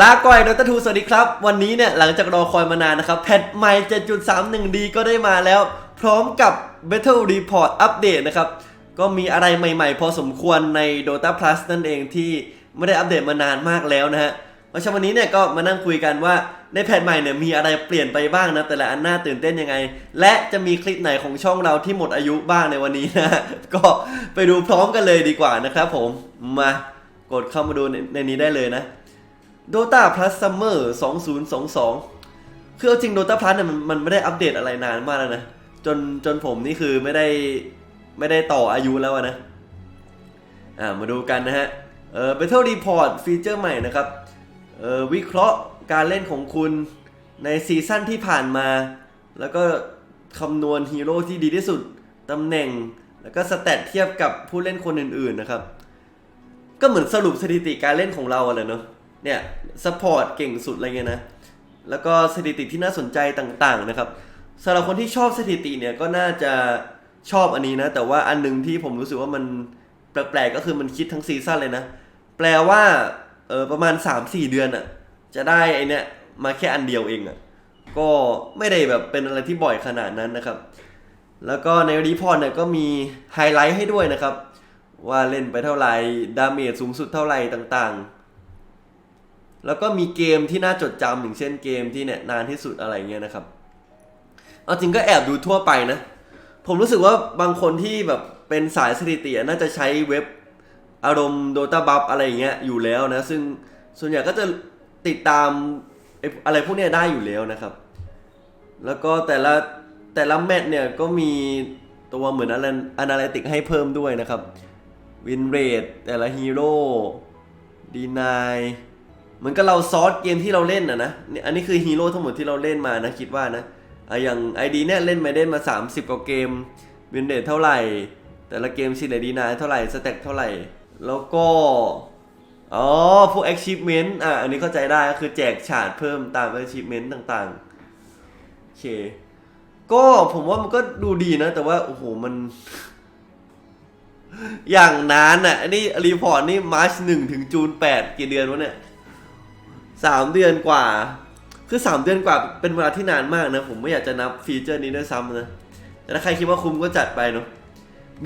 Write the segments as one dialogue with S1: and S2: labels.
S1: ลาก่อยดรทูสวัสดีครับ วันนี้เนี่ยหลังจากรอคอยมานานนะครับแพทใหม่ 7.31D ก็ได้มาแล้ว พร้อมกับ Battle Report อัปเดตนะครับ ก็มีอะไรใหม่ๆ พอสมควรใน Dota Plus นั่นเองที่ไม่ได้อัปเดตมานานมากแล้วนะฮะเพราะฉะนั้นวันนี้เนี่ยก็มานั่งคุยกันว่าในแพทใหม่เนี่ยมีอะไรเปลี่ยนไปบ้างนะแต่ละอันน่าตื่นเต้นยังไง และจะมีคลิปไหนของช่องเราที่หมดอายุบ้างในวันนี้นะก็ไปดูพร้อมกันเลยดีกว่านะครับผมมากดเข้ามาดูในในนี้ได้เลยนะ Dota Plus Summer 2022 คือเอาจริง Dota Plus เนี่ยมันมันไม่ได้อัปเดตอะไรนานมากแล้วนะ จนจนผมนี่คือไม่ได้ไม่ได้ต่ออายุแล้วนะ อ่ามาดูกันนะฮะ เอ่อ Battle Report ฟีเจอร์ใหม่นะครับ เอ่อ วิเคราะห์การเล่นของคุณในซีซั่นที่ผ่านมา แล้วก็คำนวณฮีโร่ที่ดีที่สุด ตำแหน่ง แล้วก็สแตทเทียบกับผู้เล่นคนอื่นๆนะครับ ก็เหมือนสรุปสถิติการเล่นของเราอะเลยเนาะ เนี่ยซัพพอร์ตเก่งสุดอะไรเงี้ยนะ แล้วก็สถิติที่น่าสนใจต่างๆนะครับสำหรับคนที่ชอบสถิติเนี่ยก็น่าจะชอบอันนี้นะ แต่ว่าอันหนึงที่ผมรู้สึกว่ามันแปลกๆก็คือมันคิดทั้งซีซั่นเลยนะ แปลว่าเออประมาณ 3-4 เดือนอะจะได้ไอเนี่ยมาแค่อันเดียวเองอะก็ไม่ได้แบบเป็นอะไรที่บ่อยขนาดนั้นนะครับ แล้วก็ในรีพอร์ตเนี่ยก็มีไฮไลท์ให้ด้วยนะครับ ว่าเล่นไปเท่าไหร่ดาเมจสูงสุดเท่าไหร่ต่างๆ แล้วก็มีเกมที่น่าจดจำอย่างเช่นเกมที่เนี่ยนานที่สุดอะไรเงี้ยนะครับ เอาจริงก็แอบดูทั่วไปนะ ผมรู้สึกว่าบางคนที่แบบเป็นสายสถิติน่าจะใช้เว็บอารมณ์ Dota Buff อะไรเงี้ยอยู่แล้วนะ ซึ่งส่วนใหญ่ก็จะติดตามอะไรพวกเนี้ยได้อยู่แล้วนะครับ แล้วก็แต่ละแต่ละแมตช์เนี่ยก็มีตัวเหมือนอนาลิติกให้เพิ่มด้วยนะครับวินเรทแต่ละฮีโร่ดีนาย เหมือนกับเราซอสเกมที่เราเล่นนะนะอันนี้คือฮีโร่ทั้งหมดที่เราเล่นมานะคิดว่านะอย่างไอดีเนี่ยเล่นมาได้มา 30กว่าเกมวินเรทเท่าไหร่ แต่ละเกมชินดีนายเท่าไหร่สแต็กเท่าไหร่ แล้วก็อ๋อพวก achievement อะอันนี้เข้าใจได้ก็คือแจกฉาดเพิ่มตาม achievement ต่างๆโอเคก็ผมว่ามันก็ดูดีนะ แต่ว่าโอ้โหมัน อย่างนานอะอันนี้รีพอร์ตนี่มาร์ชหนึ่งถึงจูนแปดกี่เดือนวะเนี่ย สามเดือนกว่า คือสามเดือนกว่าเป็นเวลาที่นานมากนะ ผมไม่อยากจะนับฟีเจอร์นี้ด้วยซ้ำนะ แต่ถ้าใครคิดว่าคุ้มก็จัดไปเนาะ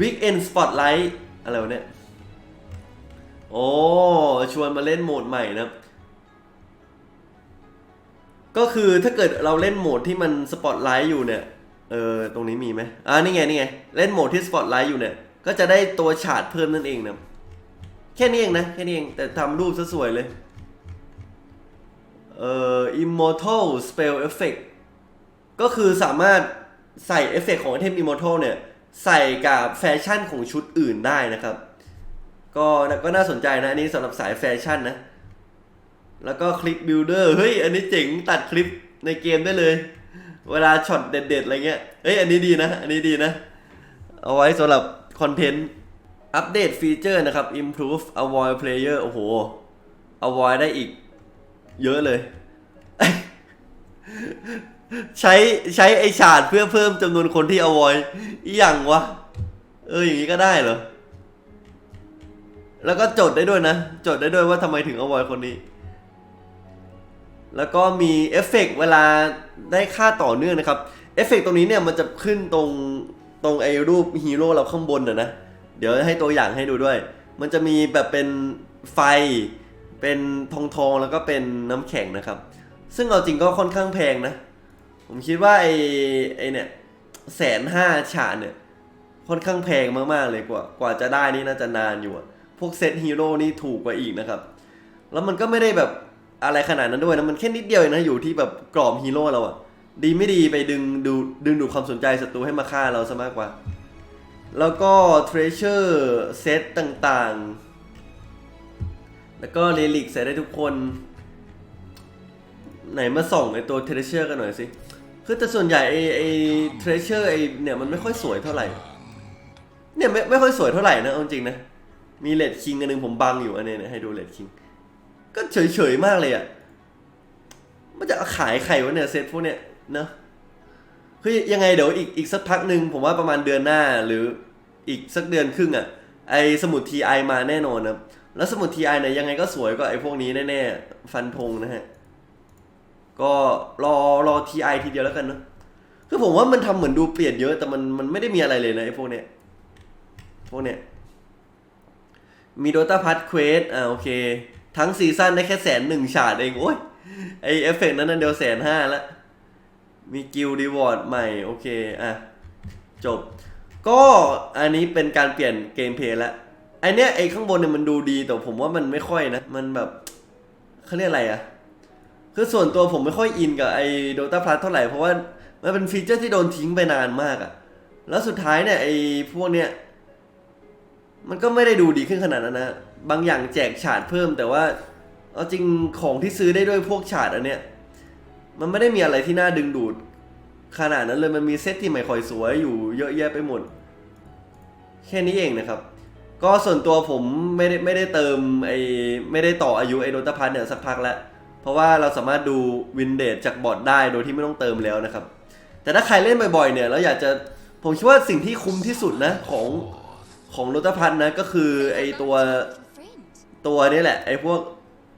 S1: Weekend Spotlight อะไรวะเนี่ย โอ้ ชวนมาเล่นโหมดใหม่นะก็คือถ้าเกิดเราเล่นโหมดที่มันสปอตไลท์อยู่เนี่ย เออ ตรงนี้มีไหมอ่านี่ไง นี่ไง เล่นโหมดที่สปอตไลท์อยู่เนี่ย ก็จะได้ตัวฉาดเพิ่มนั่นเองนะ แค่นี้เองนะ แค่นี้เอง แต่ทำรูปซะสวยเลย เอ่อ Immortal Spell Effect ก็คือสามารถใส่เอฟเฟกต์ของไอเทม Immortal เนี่ย ใส่กับแฟชั่นของชุดอื่นได้นะครับ ก็ก็น่าสนใจนะ อันนี้สำหรับสายแฟชั่นนะ แล้วก็คลิปบิลเดอร์เฮ้ย อันนี้เจ๋งตัดคลิปในเกมได้เลย เวลาช็อตเด็ดๆ อะไรเงี้ยเฮ้ย อันนี้ดีนะ อันนี้ดีนะ เอาไว้สำหรับคอนเทนต์อัปเดตฟีเจอร์นะครับ improve avoid player โอ้โห avoid ได้อีก เยอะเลย ใช้ใช้ไอฉาดเพื่อเพิ่มจำนวนคนที่ avoid อย่างวะ เอออย่างนี้ก็ได้เหรอ แล้วก็จดได้ด้วยนะ จดได้ด้วยว่าทำไมถึง avoid คนนี้ แล้วก็มีเอฟเฟกต์เวลาได้ค่าต่อเนื่องนะครับ เอฟเฟกต์ตรงนี้เนี่ยมันจะขึ้นตรงตรงไอ้รูปฮีโร่เราข้างบนนะนะ เดี๋ยวให้ตัวอย่างให้ดูด้วย มันจะมีแบบเป็นไฟ เป็นทองทองแล้วก็เป็นน้ำแข็งนะครับ ซึ่งเอาจริงก็ค่อนข้างแพงนะ ผมคิดว่าไอ้ไอ้เนี่ยแสนห้าฉาเนี่ยค่อนข้างแพงมากๆเลยกว่ากว่าจะได้นี่น่าจะนานอยู่พวกเซตฮีโร่นี่ถูกกว่าอีกนะครับ แล้วมันก็ไม่ได้แบบอะไรขนาดนั้นด้วยนะมันแค่นิดเดียวเองนะอยู่ที่แบบกรอบฮีโร่เราอะดีไม่ดีไปดึงดูดึงดูดความสนใจศัตรูให้มาฆ่าเราซะมากกว่า แล้วก็ treasure set ต่างๆ แล้วก็เรลิกใส่ได้ทุกคน ไหนมาส่องไอตัว treasure กันหน่อยสิ คือแต่ส่วนใหญ่ไอไอ treasure ไอเนี่ยมันไม่ค่อยสวยเท่าไหร่ เนี่ยไม่ไม่ค่อยสวยเท่าไหร่นะเอาจริงนะ มีเลดคิงอันหนึงผมบังอยู่อันนี้นะให้ดูเลดคิง ก็เฉยๆมากเลยอะ่ะ มันจะเอาขายไข่วะเนี่ยเซตพวกเนี้ยเนะคือยังไงเดี๋ยวอีกอีกสักพักหนึ่งผมว่าประมาณเดือนหน้าหรืออีกสักเดือนครึ่งอะ่ะไอสมุดทีไอมาแน่นอนนะ แล้วสมุด TI เนี่ยยังไงก็สวยกว่าไอ้พวกนี้แน่ๆ ฟันธงนะฮะ ก็รอรอ TI ทีเดียวแล้วกันเนอะคือผมว่ามันทำเหมือนดูเปลี่ยนเยอะ แต่มันมันไม่ได้มีอะไรเลยนะไอ้พวกเนี้ยพวกเนี้ยมี Dota p a t Quest อ่าโอเค ทั้งซีซั่นได้แค่แสนหนึ่งฉาดเอง โอ้ย ไอเอฟเฟกต์นั้นน่ะเดียวแสนห้าละ มีกิลดีวอร์ดใหม่ โอเค อะ จบ ก็อันนี้เป็นการเปลี่ยนเกมเพลย์ละ ไอเนี้ยไอข้างบนเนี่ยมันดูดีแต่ผมว่ามันไม่ค่อยนะ มันแบบเขาเรียกอะไรอะคือส่วนตัวผมไม่ค่อยอินกับไอ Dota Plus เท่าไหร่เพราะว่ามันเป็นฟีเจอร์ที่โดนทิ้งไปนานมากอะแล้วสุดท้ายเนี่ยไอพวกเนี้ยมันก็ไม่ได้ดูดีขึ้นขนาดนั้นนะ บางอย่างแจกฉาดเพิ่มแต่ว่าเอาจริงของที่ซื้อได้ด้วยพวกฉาดอันเนี้ยมันไม่ได้มีอะไรที่น่าดึงดูด ขนาดนั้นเลยมันมีเซตที่ไม่ค่อยสวยอยู่เยอะแยะไปหมด แค่นี้เองนะครับ ก็ส่วนตัวผมไม่ได้ไม่ได้เติมไอไม่ได้ต่ออายุไอโดตาพัทเนี่ยสักพักแล้ว เพราะว่าเราสามารถดูวินเดจจากบอร์ดได้โดยที่ไม่ต้องเติมแล้วนะครับ แต่ถ้าใครเล่นบ่อยๆเนี่ยแล้วอยากจะผมคิดว่าสิ่งที่คุ้มที่สุดนะของของโดตาพัทนะก็คือไอตัวตัวนี้แหละไอ้พวก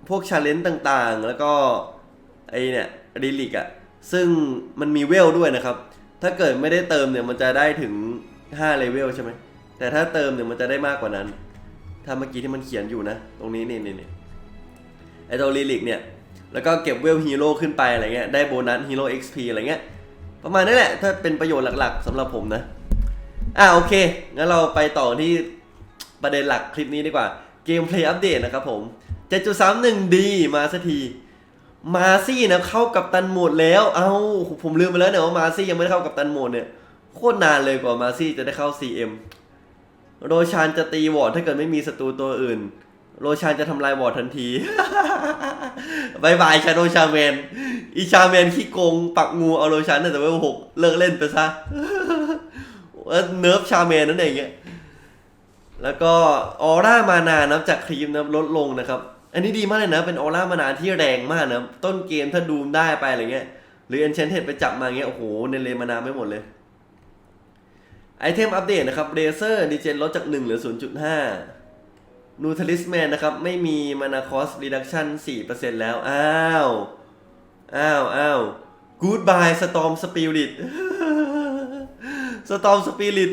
S1: พวกชาเลนจ์ต่างๆ แล้วก็ไอ้เนี่ยรีลิกอะซึ่งมันมีเวลด้วยนะครับ ถ้าเกิดไม่ได้เติมเนี่ยมันจะได้ถึง5เลเวลใช่ไหม แต่ถ้าเติมเนี่ยมันจะได้มากกว่านั้น ถ้าเมื่อกี้ที่มันเขียนอยู่นะ ตรงนี้นี่นี่นี่ไอตัวรีลิกเนี่ย แล้วก็เก็บเวลฮีโร่ขึ้นไปอะไรเงี้ย ได้โบนัสฮีโร่ XP อะไรเงี้ย ประมาณนี้แหละ ถ้าเป็นประโยชน์หลักๆสำหรับผมนะ อ่าโอเค งั้นเราไปต่อที่ประเด็นหลักคลิปนี้ดีกว่า เกมเพลย์อัปเดตนะครับผม 7.31D มาสักที มาซี่นะเข้ากับตันโหมดแล้ว เอา้าผมลืมไปแล้วเนี่ยว่ามาซี่ยังไม่ได้เข้ากับตันโหมดเนี่ย โคตรนานเลยกว่ามาซี่จะได้เข้า CM โรชานจะตีวอร์ดถ้าเกิดไม่มีศัตรูตัวอื่น โรชานจะทำลายวอร์ดทันที บายบายชาโดชาแมน อีชาแมนขี้โกง ปักงูเอาโรชานตั้งแต่เวลหกเลิกเล่นไปซะเนิร์ฟชาแมนนั่นเองเงี้ย แล้วก็ออร่ามานานับจากครีมนะลดลงนะครับ อันนี้ดีมากเลยนะ เป็นออร่ามานาที่แรงมากนะ ต้นเกมถ้าดูมได้ไปอะไรเงี้ย หรือ Enchanted ไปจับมาเงี้ย โอ้โห ในเลมานาไม่หมดเลย ไอเทมอัปเดตนะครับเรเซอร์ดีเจนลดจาก 1 เหลือ 0.5นูทลิสแมนนะครับ ไม่มีมานาคอสรีดักชั่น4%แล้ว อ้าว อ้าวอ้าวกูดบายสตอมสปิริตสตอมสปิริต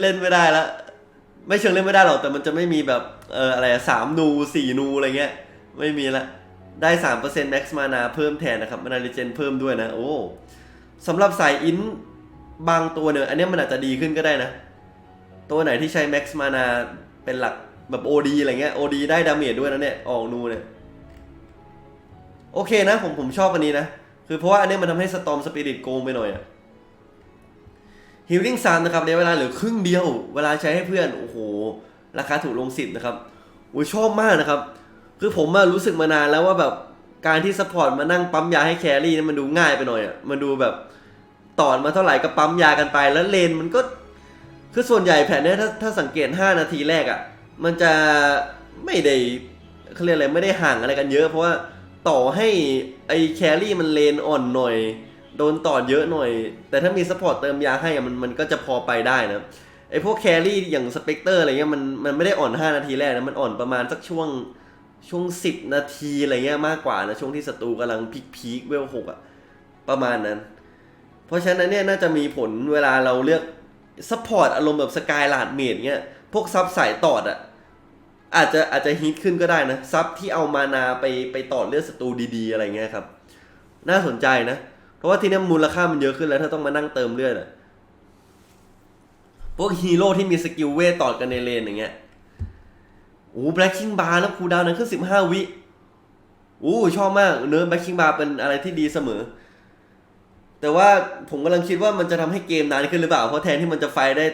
S1: เล่นไม่ได้ละไม่เชิงเล่นไม่ได้หรอก แต่มันจะไม่มีแบบ เอออะไรสามนูสี่นูอะไรเงี้ย ไม่มีละ ได้สามเปอร์เซ็นต์แม็กซ์มานาเพิ่มแทนนะครับ มานาลิเจนเพิ่มด้วยนะ โอ้สำหรับสายอิน บางตัวเนี่ยอันนี้มันอาจจะดีขึ้นก็ได้นะ ตัวไหนที่ใช้แม็กซ์มานาเป็นหลักแบบ OD อะไรเงี้ย OD ได้ดาเมจด้วยนะเนี่ย ออกนูเนี่ย โอเคนะ ผมผมชอบอันนี้นะ คือเพราะว่าอันนี้มันทำให้สตอมสปิริตโกงไปหน่อยอะฮิลลิ่งซันนะครับในเวลาเหลือครึ่งเดียว เวลาใช้ให้เพื่อน โอ้โห ราคาถูกลงสิบนะครับโอ้ยชอบมากนะครับ คือผมอะรู้สึกมานานแล้วว่าแบบการที่สปอร์ตมานั่งปั๊มยาให้แครี่นี่มันดูง่ายไปหน่อยอะมันดูแบบ ตอดมาเท่าไหร่ก็ปั๊มยากันไป แล้วเลนมันก็ คือส่วนใหญ่แผนเนี้ยถ้าถ้าสังเกต 5 นาทีแรกอะมันจะไม่ได้เขาเรียกอะไรไม่ได้ห่างอะไรกันเยอะ เพราะว่าต่อให้ไอแครี่มันเลนอ่อนหน่อย โดนต่อเยอะหน่อย แต่ถ้ามีซัพพอร์ตเติมยาให้อะมันมันก็จะพอไปได้นะไอพวกแครี่อย่างสเปกเตอร์อะไรเงี้ยมันมันไม่ได้อ่อน 5 นาทีแรกนะมันอ่อนประมาณสักช่วงช่วง 10 นาทีอะไรเงี้ยมากกว่านะช่วงที่ศัตรูกำลังพีคพีคเวลหกอะประมาณนั้น เพราะฉะนั้นเนี่ยน่าจะมีผลเวลาเราเลือกซัพพอร์ตอารมณ์แบบสกายลาดเมดเงี้ย พวกซับสายตอดอะอาจจะอาจจะฮิตขึ้นก็ได้นะ ซับที่เอามานาไปไปต่อเลือดศัตรูดีๆ อะไรเงี้ยครับ น่าสนใจนะ เพราะว่าทีนี้มูลค่ามันเยอะขึ้นแล้ว ถ้าต้องมานั่งเติมเลือดอะพวกฮีโร่ที่มีสกิลเวทต่อกันในเลนอย่างเงี้ยโอ้แบล็คคิงบาร์แล้วคูดาวน์นั้นขึ้นสิบห้าวิโอ้ชอบมากเนื้อแบล็คคิงบาร์เป็นอะไรที่ดีเสมอ แต่ว่าผมกำลังคิดว่ามันจะทำให้เกมนานขึ้นหรือเปล่า เพราะแทนที่มันจะไฟได้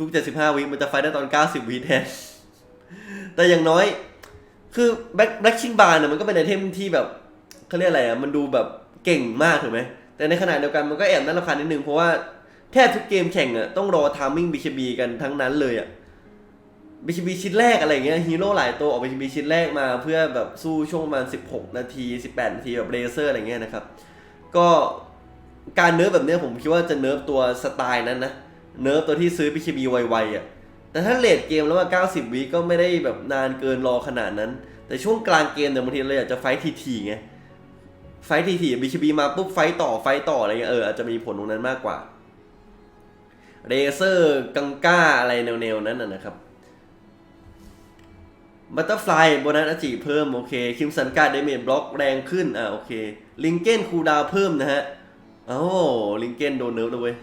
S1: ทุกๆ 75 วิมันจะไฟได้ตอน 90 วิแทน แต่อย่างน้อย คือแบ็คแบ็คชิงบาร์เนี่ยมันก็เป็นไอเทมที่แบบเขาเรียกอะไรอะ มันดูแบบเก่งมากถูกไหม แต่ในขณะเดียวกันมันก็แอบน่ารำคาญนิดนึง เพราะว่าแทบทุกเกมแข่งอะต้องรอทามมิ่งบีคบีกันทั้งนั้นเลยอะบีคบีชิ้นแรกอะไรเงี้ยฮีโร่หลายตัวออกบีคบีชิ้นแรกมาเพื่อแบบสู้ช่วงประมาณ 16 นาที 18 นาทีแบบเลเซอร์อะไรเงี้ยนะครับ ก็ การเนิร์ฟแบบเนี้ยผมคิดว่าจะเนิร์ฟตัวสไตล์นั้นนะ เนิร์ฟตัวที่ซื้อ BKB ไวๆอะ แต่ถ้าเลดเกมแล้วว่า90 วิก็ไม่ได้แบบนานเกินรอขนาดนั้น แต่ช่วงกลางเกมเนี่ยบางทีเราอยากจะไฟท์ทีๆไง ไฟท์ทีๆบีคีบีมาปุ๊บไฟต่อไฟต่ออะไรเงี้ยเอออาจจะมีผลตรงนั้นมากกว่าเรเซอร์กังก้าอะไรแนวๆนั้นนะครับบัตเตอร์ฟลายโบนัสอาจิเพิ่ม โอเค คิมสันการ์เดเมจบล็อกแรงขึ้น อ่าโอเค ลิงเก้นคูดาวเพิ่มนะฮะ โอ้ลิงเก้นโดนเนิร์ฟเลยเว้ย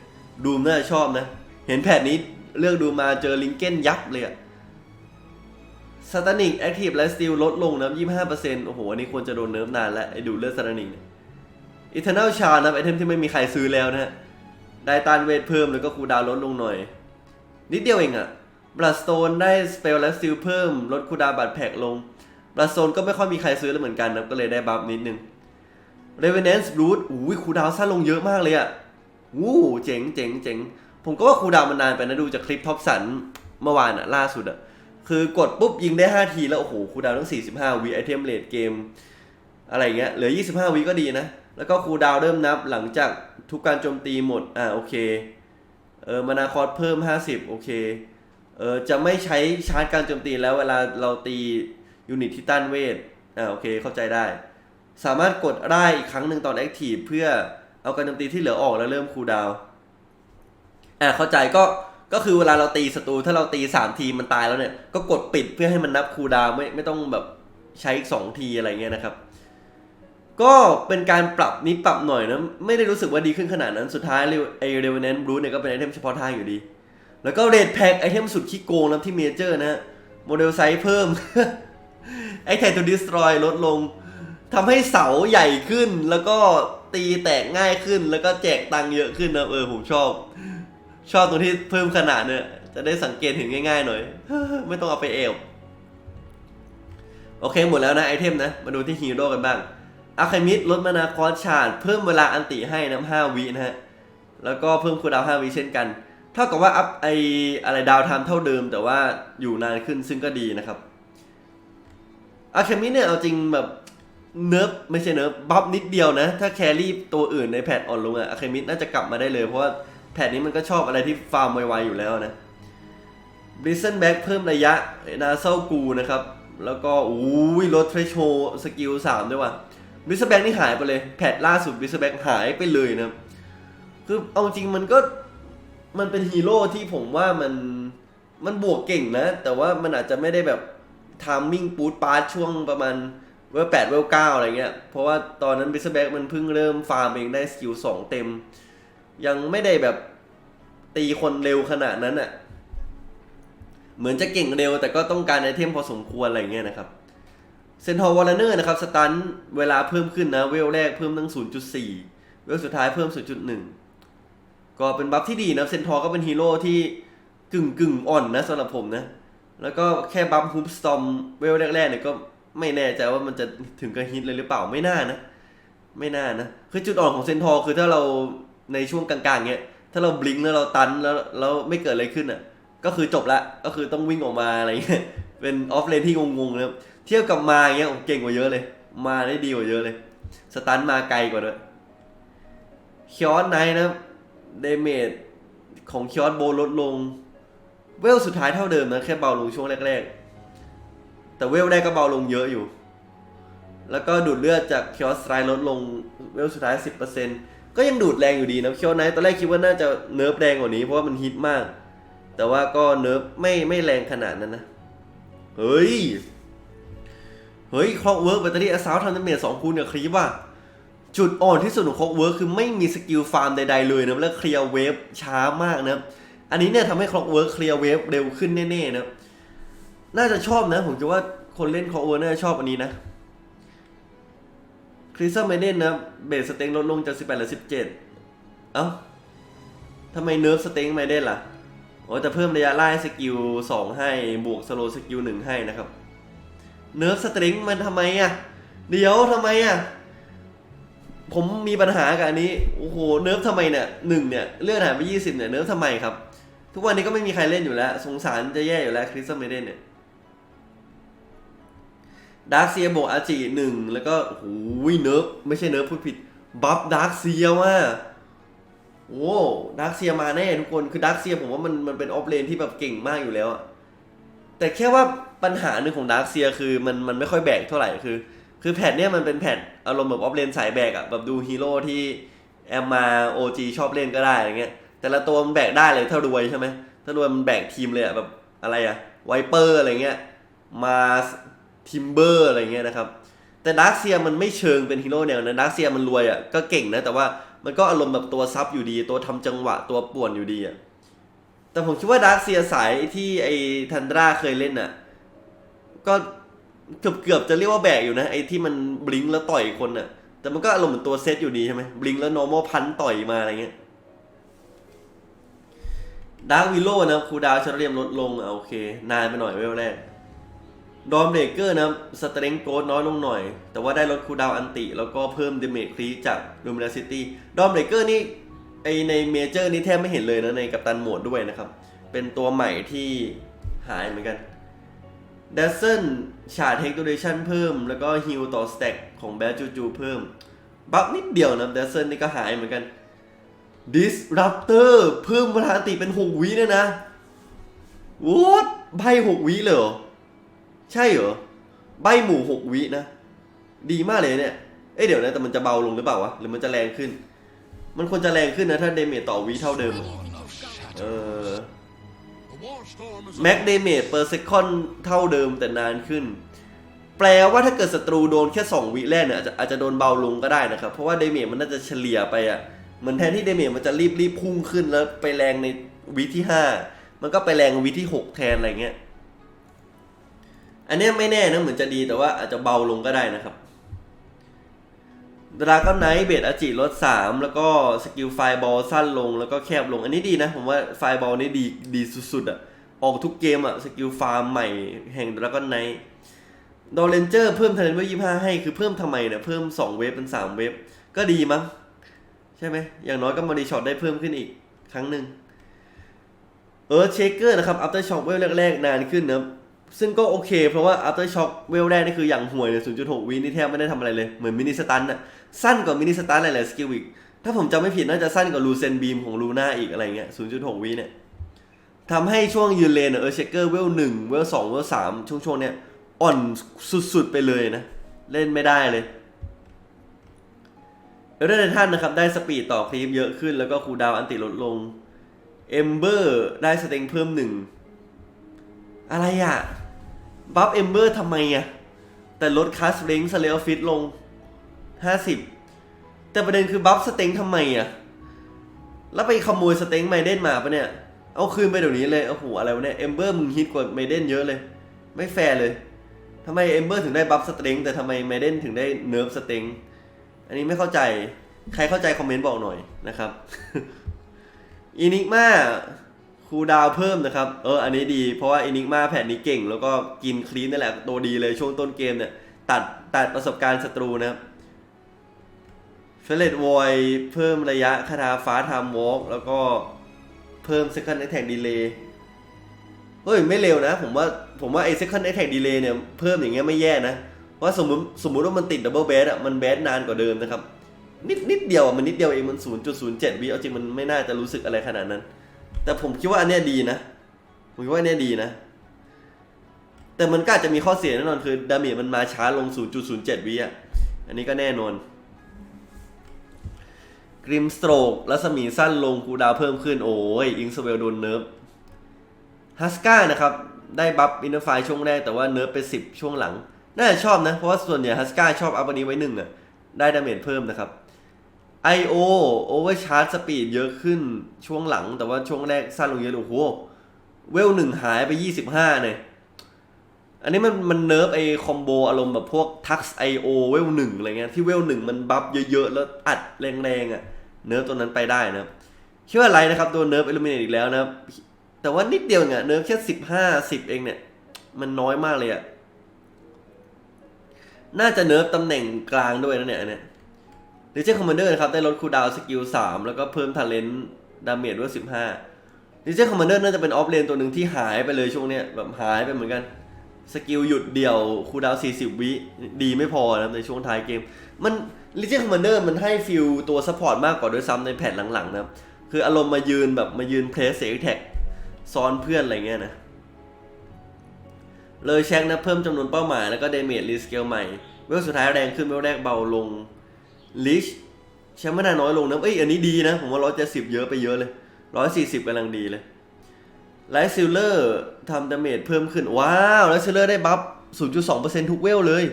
S1: ดูมน่าจะชอบนะ เห็นแพทนี้เลือกดูมาเจอลิงเก้นยับเลยอะสตานิกแอคทีฟและสติลลดลงนะ25%โอ้โห อันนี้ควรจะโดนเนิร์ฟนานแล้ว ไอ้ดูเลือดสตานิกเนี่ยอิเทอร์เนลชานะไอเทมที่ไม่มีใครซื้อแล้วนะฮะได้ตานเวทเพิ่มแล้วก็คูดาวน์ลดลงหน่อย นิดเดียวเองอะบลัสโตนได้สเปลและสติลเพิ่ม ลดคูดาวน์บัตรแพ็กลงบลัสโตนก็ไม่ค่อยมีใครซื้อแล้วเหมือนกันนะก็เลยได้บัฟนิดนึง Revenant's Blood อุ้ยคูดาวสั้นลงเยอะมากเลยอะวู้เจ๋งเจ๋งเจ๋งผมก็ว่าคูดาวมันนานไปนะดูจากคลิปท็อปสันเมื่อวานอะล่าสุดอะคือกดปุ๊บยิงได้ 5 ทีแล้ว โอ้โหคูดาวตั้ง 45วิไอเทมเลดเกม อะไรเงี้ยเหลือ 25วิก็ดีนะ แล้วก็คูดาวเริ่มนับหลังจากทุกการโจมตีหมด อ่าโอเค เออมานาคอร์สเพิ่ม 50 โอเค เออจะไม่ใช้ชาร์จการโจมตีแล้วเวลาเราตียูนิตที่ต้านเวท อ่าโอเคเข้าใจได้ สามารถกดได้อีกครั้งหนึ่งตอนแอคทีฟเพื่อเอาการโจมตีที่เหลือออกแล้วเริ่มคูลดาวน์อ่าเข้าใจก็ก็คือเวลาเราตีศัตรูถ้าเราตีสามทีมันตายแล้วเนี่ย ก็กดปิดเพื่อให้มันนับคูลดาวน์ไม่ไม่ต้องแบบใช้อีกสองทีอะไรเงี้ยนะครับ ก็เป็นการปรับนิดปรับหน่อยนะ ไม่ได้รู้สึกว่าดีขึ้นขนาดนั้นสุดท้ายไอเรเวเนนบลูเนี่ยก็เป็นไอเทมเฉพาะทางอยู่ดี แล้วก็เรดแพ็กไอเทมสุดขี้โกงนะที่เมเจอร์นะโมเดลไซส์เพิ่มไอแทนทูดิสตรอยลดลง ทำให้เสาใหญ่ขึ้นแล้วก็ตีแตกง่ายขึ้น แล้วก็แจกตังค์เยอะขึ้นนะเออผมชอบ ชอบตรงที่เพิ่มขนาดเนี่ย จะได้สังเกตเห็นง่ายๆหน่อย ไม่ต้องเอาไปเอวโอเคหมดแล้วนะไอเทมนะ มาดูที่ฮีโร่กันบ้างอะคามิดลดมานาคอสชาร์ดเพิ่มเวลาอันติให้นะ5วินะฮะ แล้วก็เพิ่มคูดาวน์5วิเช่นกัน เท่ากับว่าอัพไออะไรดาวทม์เท่าเดิม แต่ว่าอยู่นานขึ้นซึ่งก็ดีนะครับอะคามิดเนี่ยเอาจริงแบบ เนิร์ฟไม่ใช่เนิร์ฟบัฟนิดเดียวนะ ถ้าแครี่ตัวอื่นในแพทอ่อนลงอะอะเคมิดน่าจะกลับมาได้เลย เพราะว่าแพทนี้มันก็ชอบอะไรที่ฟาร์มไวๆอยู่แล้วนะบริสเซนแบ็กเพิ่มระยะนาเซลกูนะครับ แล้วก็อุ้ยลดเทรชโชสกิลสามด้วยว่ะบริสแบ็กนี่หายไปเลย แพทล่าสุดบริสแบ็กหายไปเลยนะคือเอาจริงมันก็มันเป็นฮีโร่ที่ผมว่ามันมันบวกเก่งนะ แต่ว่ามันอาจจะไม่ได้แบบทามมิ่งปูดปาร์ช่วงประมาณ เวลแปดเวลเก้าอะไรเงี้ย เพราะว่าตอนนั้นบิสแบ็กมันเพิ่งเริ่มฟาร์มเองได้สกิลสองเต็ม ยังไม่ได้แบบตีคนเร็วขนาดนั้นอะ่ะ เหมือนจะเก่งเร็วแต่ก็ต้องการไอเทมพอสมควรอะไรเงี้ยนะครับ เซนทอร์วอลเนอร์นะครับ สตันเวลาเพิ่มขึ้นนะ เวลแรกเพิ่มตั้ง 0.4 เวลสุดท้ายเพิ่ม 0.1 ก็เป็นบัฟที่ดีนะเซนทอร์ก็เป็นฮีโร่ที่กึ่งกึ่งอ่อนนะสำหรับผมนะ แล้วก็แค่บัฟฮุบสตอมเวลแรกๆเนี่ยก็ ไม่แน่ใจว่ามันจะถึงกับฮิตเลยหรือเปล่าไม่น่านะ ไม่น่านะ คือจุดอ่อนของเซนทอร์คือถ้าเราในช่วงกลางๆเนี้ยถ้าเราบลิงแล้วเราตันแล้วแล้วไม่เกิดอะไรขึ้นอะ ก็คือจบละก็คือต้องวิ่งออกมาอะไรเงี้ยเป็นออฟเลนที่งงๆนะครับเทียบกับมาอย่างเงี้ยเก่งกว่าเยอะเลย มาได้ดีกว่าเยอะเลย สตันมาไกลกว่าด้วยคิออสไนท์นะเดเมจของคิออสโบลดลง เวลสุดท้ายเท่าเดิมนะ แค่เบาลงช่วงแรกๆ แต่เวลแรกก็เบาลงเยอะอยู่ แล้วก็ดูดเลือดจากเคิออสไตร์ลดลงเวลสุดท้าย 10%ก็ยังดูดแรงอยู่ดีนะเคิออสไนท์ตอนแรกคิดว่าน่าจะเนิร์ฟแรงกว่านี้เพราะว่ามันฮิตมาก แต่ว่าก็เนิร์ฟไม่ไม่แรงขนาดนั้นนะ เฮ้ย เฮ้ยคล็อกเวิร์กแบตเตอรี่อ s ซ u ลทำดาเมจสองคูณเนี่ยคลิปว่าจุดอ่อนที่สุดของคล็อกเวิร์กคือไม่มีสกิลฟาร์มใดๆเลยนะแล้วเคลียร์เวฟช้ามากนะอันนี้เนี่ยทำให้คล็อกเวิร์กเคลียร์เวฟเร็วขึ้นแน่ๆนะ น่าจะชอบนะ ผมคิดว่าคนเล่นคล็อเวิร์น่าจะชอบอันนี้นะคริสเซอร์เมเดนนะเบสสเต็งลดลงจาก18เหลือ17 เอ้าทำไมเนิร์ฟสเต็งไม่ได้ล่ะโอ๋อจะเพิ่มระยะไล่สกิล2 ให้บวกสโลสกิล1 ให้นะครับ เนิร์ฟสเตริงมันทำไมอะ เดี๋ยวทำไมอะ ผมมีปัญหากับอันนี้ โอ้โห เนิร์ฟทำไมเนี่ยหนึ่งเนี่ย เลือดหายไปยี่สิบเนี่ย เนิร์ฟทำไมครับ ทุกวันนี้ก็ไม่มีใครเล่นอยู่แล้ว สงสารจะแย่อยู่แล้วคริสตัลเมเดนเนี่ย ดาร์คเซียบวกอาจิหนึ่งแล้วก็โอ้โหเนิร์ฟไม่ใช่เนิร์ฟพูดผิดบัฟดาร์คเซียว่าโอ้ดักเซียมาแน่ทุกคนคือดักเซียผมว่ามันมันเป็นออฟเลนที่แบบเก่งมากอยู่แล้วอะแต่แค่ว่าปัญหาหนึ่งของดักเซียคือมันมันไม่ค่อยแบกเท่าไหร่คือ คือแพทเนี้ยมันเป็นแพทอารมณ์แบบออฟเลนสายแบกอะแบบดูฮีโร่ที่แอมมาโอจีชอบเล่นก็ได้อะไรเงี้ยแต่ละตัวมันแบกได้เลยถ้ารวยใช่ไหมถ้ารวยมันแบกทีมเลยอะแบบอะไรอะไวเปอร์อะไรเงี้ยมา ทิมเบอร์อะไรเงี้ยนะครับ แต่ดาร์คเซียมันไม่เชิงเป็นฮีโร่แนวนั้นดาร์คเซียมันรวยอะก็เก่งนะ แต่ว่ามันก็อารมณ์แบบตัวซับอยู่ดี ตัวทำจังหวะตัวป่วนอยู่ดีอะแต่ผมคิดว่าดาร์คเซียสายที่ไอ้ทันดราเคยเล่นอะ ก็เกือบเกือบจะเรียกว่าแบกอยู่นะไอ้ที่มันบลิงแล้วต่อยคนอะ แต่มันก็อารมณ์เหมือนตัวเซตอยู่ดีใช่ไหมบลิงแล้ว normal พันต่อยมาอะไรเงี้ยดาร์ควิโลนะครูดาวชาร์เรียมลดลงโอเค นานไปหน่อยเวลแรก ดอมเบรเกอร์นะครับสเตรนโกดน้อยลงหน่อย แต่ว่าได้ลดคูดาวอันติ แล้วก็เพิ่มเดเมจครีจากลูมินาซิตี้ดอมเบรเกอร์นี่ไอในเมเจอร์นี่แทบไม่เห็นเลยนะในกัปตันโหมดด้วยนะครับ เป็นตัวใหม่ที่หายเหมือนกันเดซเซนชาร์เทคดูเรชันเพิ่ม แล้วก็ฮิลต่อสแต็กของแบจูจูเพิ่ม บัฟนิดเดียวนะเดซเซนนี่ก็หายเหมือนกันดิสรัปเตอร์เพิ่มพลังอันติเป็น 6วิเนี่ยนะวอดใบ6วิเลยเหรอ ใช่เหรอ ใบหมู่หกวินะ ดีมากเลยเนี่ย เอ้ยเดี๋ยวนะ แต่มันจะเบาลงหรือเปล่าวะ หรือมันจะแรงขึ้น มันควรจะแรงขึ้นนะ ถ้าเดเมจต่อวิเท่าเดิม เออ แม็กเดเมจเปอร์เซคอนเท่าเดิมแต่นานขึ้น แปลว่าถ้าเกิดศัตรูโดนแค่ 2 วิแรกเนี่ยอาจจะอาจจะโดนเบาลงก็ได้นะครับ เพราะว่าเดเมจมันน่าจะเฉลี่ยไปอะเหมือนแทนที่เดเมจมันจะรีบรีบพุ่งขึ้นแล้วไปแรงในวิที่ 5 มันก็ไปแรงวิที่ 6 แทนอะไรเงี้ย อันนี้ไม่แน่นะเหมือนจะดีแต่ว่าอาจจะเบาลงก็ได้นะครับดราก้อนไนท์เบดอาจิลด3แล้วก็สกิลไฟบอลสั้นลงแล้วก็แคบลง อันนี้ดีนะ ผมว่าไฟบอลนี่ดีดีสุดๆอะออกทุกเกมอะสกิลฟาร์มใหม่แห่งดราก้อนไนท์ดอเรนเจอร์เพิ่มเทเลนเวอร์ยี่ห้าให้คือเพิ่มทำไมเนี่ย เพิ่ม 2 เวฟเป็น 3 เวฟก็ดีมั้ง ใช่ไหม อย่างน้อยก็มาดีช็อตได้เพิ่มขึ้นอีกครั้งหนึ่งเออเชคเกอร์นะครับอัปเตอร์ช็อคเวลแรกๆ นานขึ้นนะครับ ซึ่งก็โอเค เพราะว่า after shock เวลแรกนี่คืออย่างห่วยเลย 0.6 วินี่แทบไม่ได้ทำอะไรเลย เหมือนมินิสตันน่ะสั้นกว่ามินิสตันหลายๆสกิลอีก ถ้าผมจำไม่ผิดน่าจะสั้นกว่าลูเซนบีมของลูน่าอีกอะไรเงี้ย 0.6 วิเนี่ยทำให้ช่วงยืนเลนเออเชคเกอร์เวลหนึ่งเวลสองเวลสามช่วงช่วงๆเนี้ยอ่อนสุดๆไปเลยนะ เล่นไม่ได้เลยเอลเดนท่านนะครับ ได้สปีดต่อคลีปเยอะขึ้นแล้วก็คูดาวอันติลดลงเอมเบอร์ได้สเต็งเพิ่มหนึ่ง อะไรอะ บัฟเอมเบอร์ทำไมอะแต่ลดคัสเล้งสเลอฟิตลง 50 แต่ประเด็นคือบัฟสเต็งทำไมอะแล้วไปขโมยสเต็งไมเดนมาปะเนี่ย เอาคืนไปเดี๋ยวนี้เลย โอ้โห อะไรวะเนี่ย เอมเบอร์มึงฮิตกว่าไมเดนเยอะเลย ไม่แฟร์เลยทำไมเอมเบอร์ถึงได้บัฟสเต็งแต่ทำไมไมเดนถึงได้เนิร์ฟสเต็งอันนี้ไม่เข้าใจ ใครเข้าใจคอมเมนต์บอกหน่อยนะครับอินิกมา คูดาวเพิ่มนะครับ เออ อันนี้ดี เพราะว่าอินิกมาแผ่นนี้เก่ง แล้วก็กินคลีนนี่นแหละตัวดีเลยช่วงต้นเกมเนี่ย ตัดตัดประสบการณ์ศัตรูนะครับเฟเลตวอยเพิ่มระยะคาถาฟ้าทม์วอล์กแล้วก็เพิ่ม second attack delay เฮ้ย ไม่เร็วนะ ผมว่าผมว่าไอ้ second attack delay เนี่ย เพิ่มอย่างเงี้ยไม่แย่นะ เพราะสมมติสมมติว่ามันติด double b a s อะมันแบสนานกว่าเดิมนะครับ นิดนิดเดียวอะมันนิดเดียวเองมัน 0.07วิเอาจริงมันไม่น่าจะรู้สึกอะไรขนาดนั้น แต่ผมคิดว่าอันเนี้ยดีนะผมคิดว่าอันเนี้ยดีนะ แต่มันก็อาจจะมีข้อเสียแน่นอนคือดาเมจมันมาช้าลง 0.07 วิอะ อันนี้ก็แน่นอนกริมสโตรกรัศมีสั้นลงคูดาวเพิ่มขึ้น โอ้ย อิงสเวลโดนเนิร์ฟฮัสก้านะครับ ได้บัฟอินเตอร์ไฟช่วงแรกแต่ว่าเนิร์ฟไป 10 ช่วงหลัง น่าจะชอบนะ เพราะว่าส่วนใหญ่ฮัสก้าชอบอัพอันนี้ไว้หนึ่งอะ ได้ดาเมจเพิ่มนะครับ I.O. Overcharge Speed เยอะขึ้นช่วงหลังแต่ว่าช่วงแรกสั้นลงเยอะเลยโอ้โหเวลหนึ่งหายไป 25เนี่ยอันนี้มันมันเนิร์ฟไอคอมโบอารมณ์แบบพวกทักซ์ไอโอเวลหนึ่งอะไรเงี้ยที่เวลหนึ่งมันบัฟเยอะๆ แล้วอัดแรงๆอะ เนิร์ฟตัวนั้นไปได้นะครับชื่ออะไรนะครับโดนเนิร์ฟเอลิมิเนตอีกแล้วนะแต่ว่านิดเดียวเนี่ยเนิร์ฟแค่สิบห้าสิบเองเนี่ย มันน้อยมากเลยอะ น่าจะเนิร์ฟตำแหน่งกลางด้วยนะเนี่ยอันเนี่ย ดิเจนคอมมานเดอร์นะครับ ได้ลดคูลดาวสกิล3แล้วก็เพิ่มทาเลนต์ดาเมจด้วย15ดิเจนคอมมานเดอร์น่าจะเป็นออฟเลนตัวหนึ่งที่หายไปเลยช่วงเนี้ยแบบหายไปเหมือนกันสกิลหยุดเดี่ยวคูลดาว 40 วิดีไม่พอนะในช่วงท้ายเกม มันลิเจนคอมมานเดอร์มันให้ฟิลตัวซัพพอร์ตมากกว่าด้วยซ้ำในแพทหลังๆนะครับคืออารมณ์มายืนแบบมายืนเพลสเซ็กแท็กซ้อนเพื่อนอะไรเงี้ยนะ เลยแช็คนะเพิ่มจำนวนเป้าหมายแล้วก็เดเมจรีสเกลใหม่ เวลสุดท้ายแรงขึ้นเวลแรกเบาลง ลิชแชมป์ไม่นาน้อยลงนะ เอ้ย อันนี้ดีนะ ผมว่าร้อยเจ็ดสิบเยอะไปเยอะเลยร้อยสี่สิบกำลังดีเลยไลท์ซิลเลอร์ทำดาเมจเพิ่มขึ้น ว้าวไลท์ซิลเลอร์ได้บัฟ0.2%ทุกเวลเลย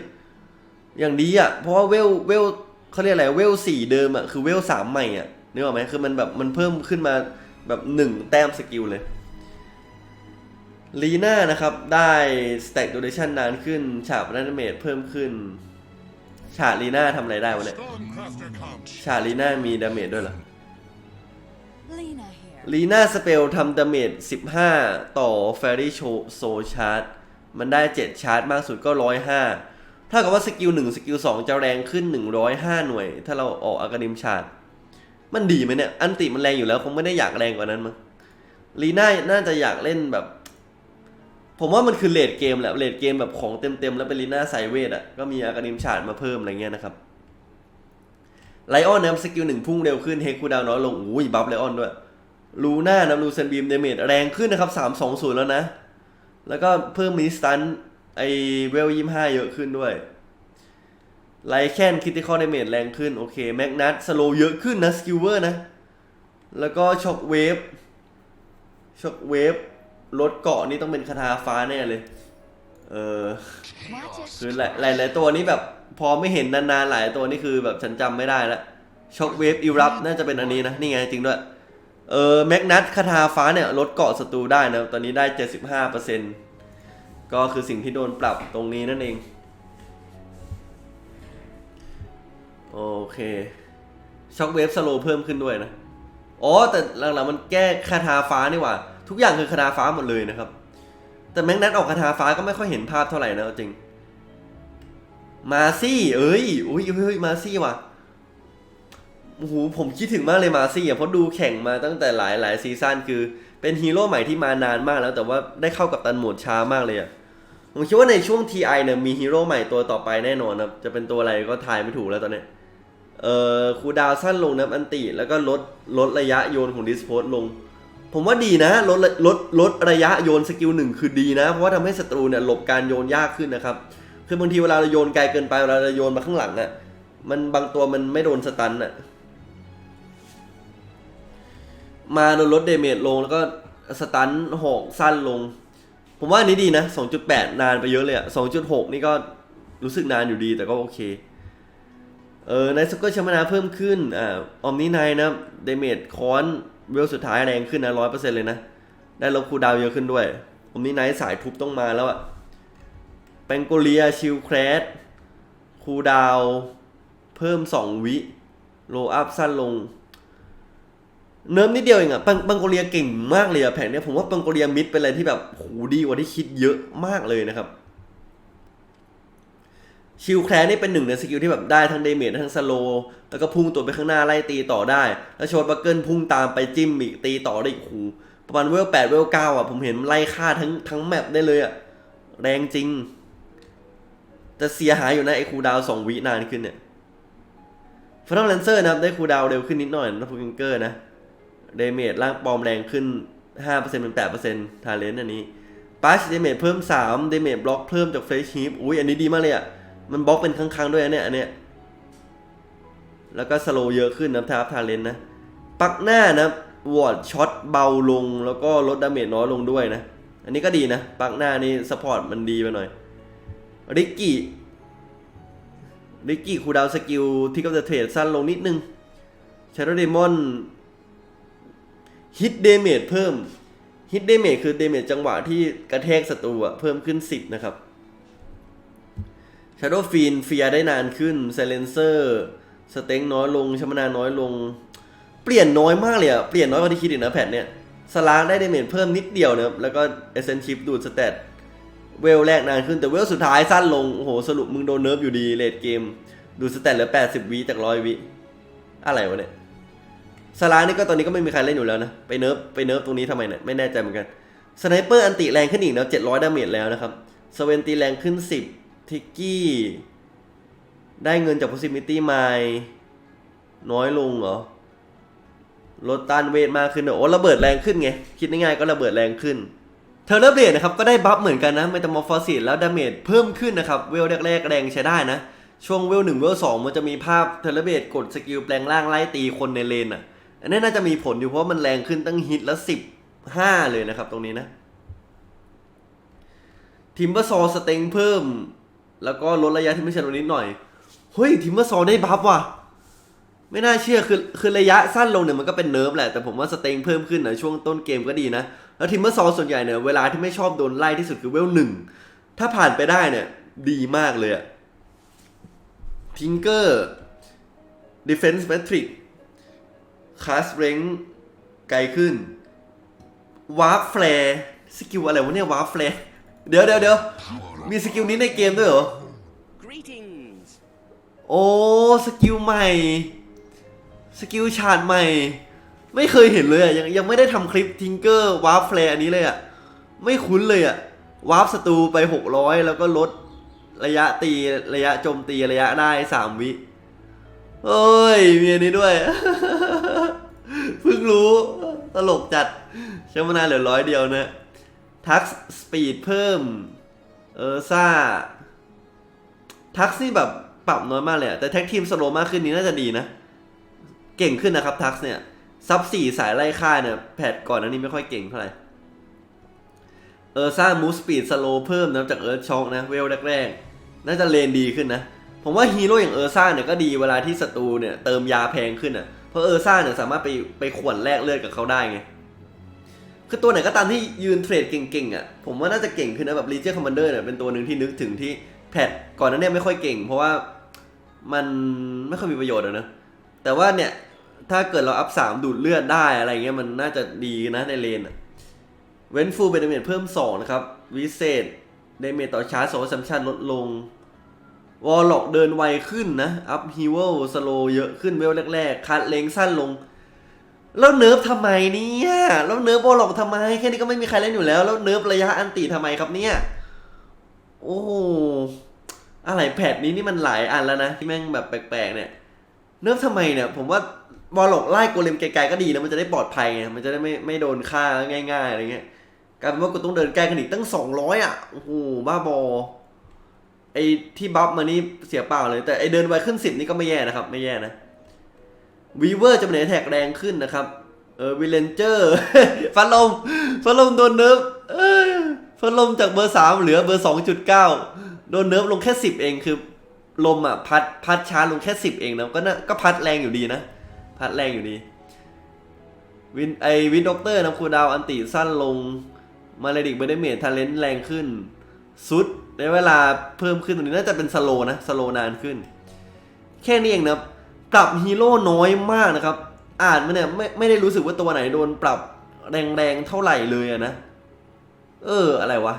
S1: อย่างดีอะ เพราะว่าเวลเวลเขาเรียกอะไรเวลสี่เดิมอะ คือเวลสามใหม่อะนึกออกไหมคือมันแบบมันเพิ่มขึ้นมาแบบหนึ่งแต้มสกิลเลยลีน่านะครับ ได้ stack duration นานขึ้น ฉากดาเมจเพิ่มขึ้น ฉาลีน่าทำอะไรได้วะเนี่ย
S2: Stormcrafter comes.
S1: ฉาลีน่ามีดาเมจด้วยเหรอ ลีน่าสเปลทำดาเมจ 15 ต่อ Fairy Show Soul Charge มันได้ 7 ชาร์จมากสุดก็ 105 ถ้ากับว่าสกิล 1 สกิล 2 จะแรงขึ้น 105 หน่วย ถ้าเราออกอากาดิมชาร์จมันดีไหมเนี่ย อันติมันแรงอยู่แล้ว คงไม่ได้อยากแรงกว่านั้นมั้งลีน่าน่าจะอยากเล่นแบบ ผมว่ามันคือเลดเกมแหละเลดเกมแบบของเต็มๆ แล้วเป็นลีน่าไซเวทอะ ก็มีอากาดิมชาร์จมาเพิ่มอะไรเงี้ยนะครับ ไลออนนะครับสกิลหนึ่งพุ่งเร็วขึ้นเฮคูดาวน้อยลงอุ้ยบัฟไลออนด้วย ลูน่านะลูเซนบีมเดเมจแรงขึ้นนะครับ3 2 0แล้วนะ แล้วก็เพิ่มมิสตันไอเวลยี่ห้าเยอะขึ้นด้วย ไลแคนคิติคอลเดเมจแรงขึ้น โอเคแมกนัทสโลเยอะขึ้นนะสกิลเวอร์นะ แล้วก็ช็อคเวฟช็อคเวฟ ลดเกาะนี่ต้องเป็นคาถาฟ้าแน่เลย เออ
S3: Watch it.
S1: คือหลายหลายหลายตัวนี้แบบพอไม่เห็นนานๆหลายตัวนี่คือแบบฉันจำไม่ได้แล้วช็อคเวฟอิรับน่าจะเป็นอันนี้นะ นี่ไงจริงด้วย เออแมกนัทคาถาฟ้าเนี่ยลดเกาะศัตรูได้นะ ตอนนี้ได้75%ก็คือสิ่งที่โดนปรับตรงนี้นั่นเอง โอเคช็อคเวฟสโลเพิ่มขึ้นด้วยนะ อ๋อ แต่หลังๆมันแก้คาถาฟ้านี่หว่า ทุกอย่างคือคาถาฟ้าหมดเลยนะครับ แต่แม็กนัทออกคาถาฟ้าก็ไม่ค่อยเห็นภาพเท่าไหร่นะจริง มาซี่ เอ้ยอุ้ยเฮ้ยมาซี่ว่ะโอ้โหผมคิดถึงมากเลยมาซี่อะเพราะดูแข่งมาตั้งแต่หลายหลายซีซั่นคือ เป็นฮีโร่ใหม่ที่มานานมากแล้ว แต่ว่าได้เข้ากับตันโหมดช้ามากเลยอะผมคิดว่าในช่วง TI เนี่ยมีฮีโร่ใหม่ตัวต่อไปแน่นอนนะจะเป็นตัวอะไรก็ทายไม่ถูกแล้วตอนนี้เอ่อคูดาวสั้นลงนะอันติ แล้วก็ลดลดระยะโยนของดิสโพสลง ผมว่าดีนะลดลดลดระยะโยนสกิลหนึ่งคือดีนะ เพราะว่าทำให้ศัตรูเนี่ยหลบการโยนยากขึ้นนะครับ คือบางทีเวลาเราโยนไกลเกินไปเวลาเราโยนมาข้างหลังอะ่ะมันบางตัวมันไม่โดนสตันอะ่ะมาโดนลดเดเมจลงแล้วก็สตันหอกสั้นลง ผมว่าอันนี้ดีนะ 2.8 นานไปเยอะเลยอะ่ะ2.6 นี่ก็รู้สึกนานอยู่ดีแต่ก็โอเค เออในสกอร์ชมนาเพิ่มขึ้นอ่าออมนี่ไนนะเดเมจคอน เวลสุดท้ายแรงขึ้นนะร้อยเปอร์เซ็นต์เลยนะ ได้ลบคูดาวเยอะขึ้นด้วยออมนี่ไนท์สายทุบต้องมาแล้วอะแปงโกเลียชิลแครสคูดาว เพิ่ม2วิ โลอัพสั้นลง เนิร์มนิดเดียวเองอะปังปังโกเลียเก่งมากเลยอะแผนเนี้ยผมว่าปังโกเลียมิดเป็นอะไรที่แบบโหดีกว่าที่คิดเยอะมากเลยนะครับ ชิลแคร์นี่เป็นหนึ่งในสกิลที่แบบได้ทั้งเดเมจทั้งสโลแล้วก็พุ่งตัวไปข้างหน้าไล่ตีต่อได้ แล้วโชดบักเกิลพุ่งตามไปจิ้มอีกตีต่อได้อีกหูประมาณเวลแปดเวลเก้าอะผมเห็นไล่ฆ่าทั้งทั้งแมปได้เลยอะแรงจริง แต่เสียหายอยู่นะไอ้คูดาวสองวินานขึ้นเนี่ยฟอนอลเลนเซอร์นะครับได้คูดาวเร็วขึ้นนิดหน่อยนะฟูกิงเกอร์นะเดเมจร่างปลอมแรงขึ้น5%เป็น8%ทาเลนต์อันนี้ปัชเดเมจเพิ่ม3เดเมจบล็อกเพิ่มจากเฟรชฮีฟอุ้ยอันนี้ดีมากเลยอะ มันบล็อกเป็นครั้งๆด้วยอันเนี้ยอันเนี้ยแล้วก็สโลว์เยอะขึ้นนะทับทาเลนนะปักหน้านะวอร์ดช็อตเบาลงแล้วก็ลดดาเมจน้อยลงด้วยนะ อันนี้ก็ดีนะ ปักหน้านี่สปอร์ตมันดีไปหน่อยริกกี้ริกกี้คูดาวสกิลที่ก็จะเทรดสั้นลงนิดนึงชาร์ดเดมอนฮิตเดเมจเพิ่มฮิตเดเมจคือเดเมจจังหวะที่กระแทกศัตรูอะเพิ่มขึ้น 10 นะครับ Shadow Fiend เฟียได้นานขึ้น Silencer สเต็งน้อยลงชมนาน้อยลง เปลี่ยนน้อยมากเลยอะเปลี่ยนน้อยกว่าที่คิดอีกนะแพทเนี่ยสลากได้เดเมจเพิ่มนิดเดียวนะครับแล้วก็ e s s e n c h i p ดูดสเตตเวลแรกนานขึ้นแต่เวลสุดท้ายสั้นลงโอ้โหสรุปมึงโดนเนิร์ฟอยู่ดีเลดเกม ดูสเตตเหลือ 80 วิจาก100วิอะไรวะเนี่ยสลานี่ก็ตอนนี้ก็ไม่มีใครเล่นอยู่แล้วนะไปเนิร์ฟไปเนิร์ฟตรงนี้ทำไมเนี่ยไม่แน่ใจเหมือนกันสไนเปอร์อันติแรงขึ้นอีกนะ700ดาเมจแล้วนะครับสเวนตีแรงขึ้น 10 ทิกกี้ ได้เงินจาก proximity mine น้อยลงเหรอลดต้านเวทมากขึ้นโอ้ระเบิดแรงขึ้นไง คิดง่ายๆก็ระเบิดแรงขึ้น เทอร์เลเบลนะครับ ก็ได้บัฟเหมือนกันนะเมตา m อร์ฟอสิแล้วดาเมจเพิ่มขึ้นนะครับ เวลแรกๆแรงใช้ได้นะ ช่วงเวลหนึ่งเวลสองมันจะมีภาพเทอร์เลเบลกดสกิลแปลงร่างไล่ตีคนในเลนอะ อันนี้น่าจะมีผลอยู่เพราะมันแรงขึ้นตั้งฮิตละสิบห้าเลยนะครับตรงนี้นะทิมเบอร์ซอสเต็งเพิ่ม แล้วก็ลดระยะที่ไม่ใช่ลดนิดหน่อย เฮ้ยทิมเบอร์ซอได้บัฟว่ะ ไม่น่าเชื่อคือคือระยะสั้นลงเนี่ยมันก็เป็นเนิร์ฟแหละ แต่ผมว่าสเต็งเพิ่มขึ้นนะช่วงต้นเกมก็ดีนะ แล้วทิมเบอร์ซอส่วนใหญ่เนี่ยเวลาที่ไม่ชอบโดนไล่ที่สุดคือเวลหนึ่ง ถ้าผ่านไปได้เนี่ย ดีมากเลยอะทิงเกอร์ดิเฟนส์แมทริกคาสเรงไกลขึ้นวาร์ปแฟร์สกิลอะไรวะเนี่ยวาร์ปแฟร์ เดี๋ยวเดี๋ยวเดี๋ยวมีสกิลนี้ในเกมด้วยเหรอ
S2: Greetings.
S1: โอ้สกิลใหม่ สกิลชาร์ดใหม่ ไม่เคยเห็นเลยอะยังยังไม่ได้ทำคลิปทิงเกอร์วาร์ปแฟร์อันนี้เลยอะ ไม่คุ้นเลยอะวาร์ปศัตรูไป 600 แล้วก็ลดระยะตีระยะโจมตีระยะได้ 3 วิเอ้ยมีอันนี้ด้วยเพิ่งรู้ตลกจัดใช้มานานเหลือร้อยเดียวนะ ทักสปีดเพิ่ม เออซ่า ทักซี่แบบปรับน้อยมากเลยอะแต่แท็กทีมสโลมากขึ้นนี้น่าจะดีนะ เก่งขึ้นนะครับทักเนี่ย ซับสี่สายไล่ฆ่าเนี่ยแพทก่อนอันนี้ไม่ค่อยเก่งเท่าไหร่ เออซ่ามูสปีดสโลเพิ่มนะจากเอิร์ธช็อกนะ เวลแรกๆ น่าจะเลนดีขึ้นนะ ผมว่าฮีโร่อย่างเออร์ซ่าเนี่ยก็ดีเวลาที่ศัตรูเนี่ยเติมยาแพงขึ้นอะ เพราะเออร์ซ่าเนี่ยสามารถไปไปขวนแลกเลือดกับเขาได้ไง คือตัวไหนก็ตามที่ยืนเทรดเก่งๆอะผมว่าน่าจะเก่งขึ้นนะแบบ Legion Commander เนี่ยเป็นตัวหนึ่งที่นึกถึงที่แพทก่อนหนั้นเนี่ยไม่ค่อยเก่ง เพราะว่ามันไม่ค่อยมีประโยชน์อะนะแต่ว่าเนี่ยถ้าเกิดเราอัพสามดูดเลือดได้อะไรเงี้ยมันน่าจะดีนะในเลนอะเว้นฟูลเบนเมทเพิ่ม 2 นะครับ วิเศษเดเมจต่อชาร์จโซซัมชันลดลง วอลล็อกเดินไวขึ้นนะ อัพฮิวเวลสโลเยอะขึ้นเวลแรกๆ คัดเลงสั้นลง แล้วเนิร์ฟทำไมเนี่ยแล้วเนิร์ฟวอลลอกทำไม แค่นี้ก็ไม่มีใครเล่นอยู่แล้ว แล้วเนิร์ฟระยะอันติทำไมครับเนี่ย โอ้โหอะไรแพทนี้นี่มันหลายอันแล้วนะ ที่แม่งแบบแปลกๆเนี่ย เนิร์ฟทำไมเนี่ย ผมว่าวอลลอกไล่โกเลมไกลๆก็ดีนะมันจะได้ปลอดภัยไงมันจะได้ไม่ไม่โดนฆ่าง่าย ๆอะไรเงี้ยกลายเป็นว่ากูต้องเดินใกล้กันอีกตั้งสองร้อยอะโอ้โหบ้าบอไอ้ที่บัฟมานี่เสียเปล่าเลย แต่ไอ้เดินไวขึ้นสิบนี่ก็ไม่แย่นะครับ ไม่แย่นะ วีเวอร์จะเป็นแท็กแรงขึ้นนะครับ เออวิเลนเจอร์ฟันลมฟันลมโดนเนิร์ฟฟันลมจากเบอร์สามเหลือเบอร์สองจุดเก้าโดนเนิร์ฟลงแค่สิบเองคือ ลมอะพัดพัดช้าลงแค่สิบเองนะก็น่าก็พัดแรงอยู่ดีนะ พัดแรงอยู่ดีวินไอวินด็อกเตอร์นะครูดาวอันติสั้นลงมาเลดิกเบเดเมททาเลนต์แรงขึ้นสุดในเวลาเพิ่มขึ้นตรงนี้น่าจะเป็นสโลนะสโลนานขึ้น แค่นี้เองนะ ครับฮีโร่น้อยมากนะครับ อ่านมาเนี่ยไม่ไม่ได้รู้สึกว่าตัวไหนโดนปรับแรงๆเท่าไหร่เลยอะนะ เอออะไรวะ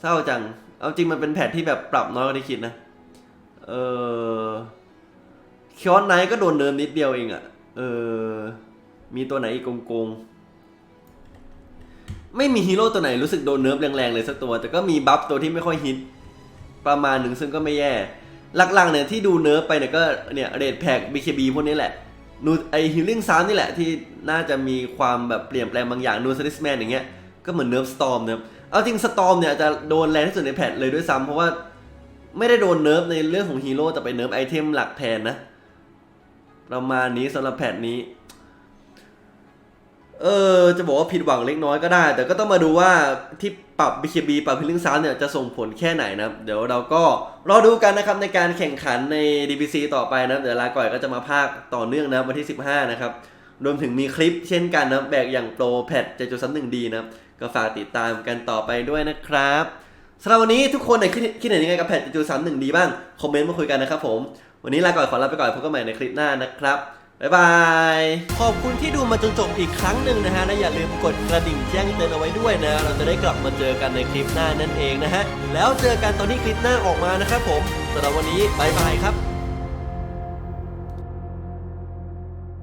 S1: เศร้าจัง เอาจริงมันเป็นแพทที่แบบปรับน้อยกว่าที่คิดนะ เออคอนไนก็โดนเนิร์ฟนิดเดียวเองอะเออ มีตัวไหนอีกโกงๆ ไม่มีฮีโร่ตัวไหนรู้สึกโดนเนิร์ฟแรงๆเลยสักตัว แต่ก็มีบัฟตัวที่ไม่ค่อยฮิต ประมาณหนึ่งซึ่งก็ไม่แย่ หลักๆเนี่ยที่ดูเนิร์ฟไปเนี่ยก็เนี่ยเรดแพ็ก BKB พวกนี้แหละนูไอฮิลลิ่งซ้ำนี่แหละที่น่าจะมีความแบบเปลี่ยนแปลงบางอย่างนูซ l ิสแมนอย่างเงี้ยก็เหมือนเนิร์ฟสตอมนะครับเอาจริงสตอมเนี่ยจะโดนแรงที่สุดในแพทเลยด้วยซ้ำเพราะว่าไม่ได้โดนเนิร์ฟในเรื่องของฮีโร่แต่ไปเนิร์ฟไอเทมหลักแทนนะประมาณนี้สำหรับแพทนี้ เออจะบอกว่าผิดหวังเล็กน้อยก็ได้ แต่ก็ต้องมาดูว่าที่ปรับ BKB ปรับพิลิงซ้ำเนี่ยจะส่งผลแค่ไหนนะเดี๋ยวเราก็รอดูกันนะครับในการแข่งขันใน DPC ต่อไปนะเดี๋ยวลาก่อยก็จะมาภาคต่อเนื่องนะวันที่ 15 นะครับ รวมถึงมีคลิปเช่นกันนะแบกอย่างโปรแพทจะจุดซ้ำหนึ่งดีนะก็ฝากติดตามกันต่อไปด้วยนะครับสำหรับวันนี้ทุกคนเนี่ยคิดคิดเห็นยังไงกับแพทจะจุดซ้ำหนึ่งดีบ้างคอมเมนต์มาคุยกันนะครับผมวันนี้ลาก่อยขอลาไปก่อนพบกันใหม่ในคลิปหน้านะครับ บ๊ายบาย ขอบคุณที่ดูมาจนจบอีกครั้งหนึ่งนะฮะ และอย่าลืมกดกระดิ่งแจ้งเตือนเอาไว้ด้วยนะ เราจะได้กลับมาเจอกันในคลิปหน้านั่นเองนะฮะ แล้วเจอกันตอนที่คลิปหน้าออกมานะครับผมสำหรับวันนี้บายบายครับ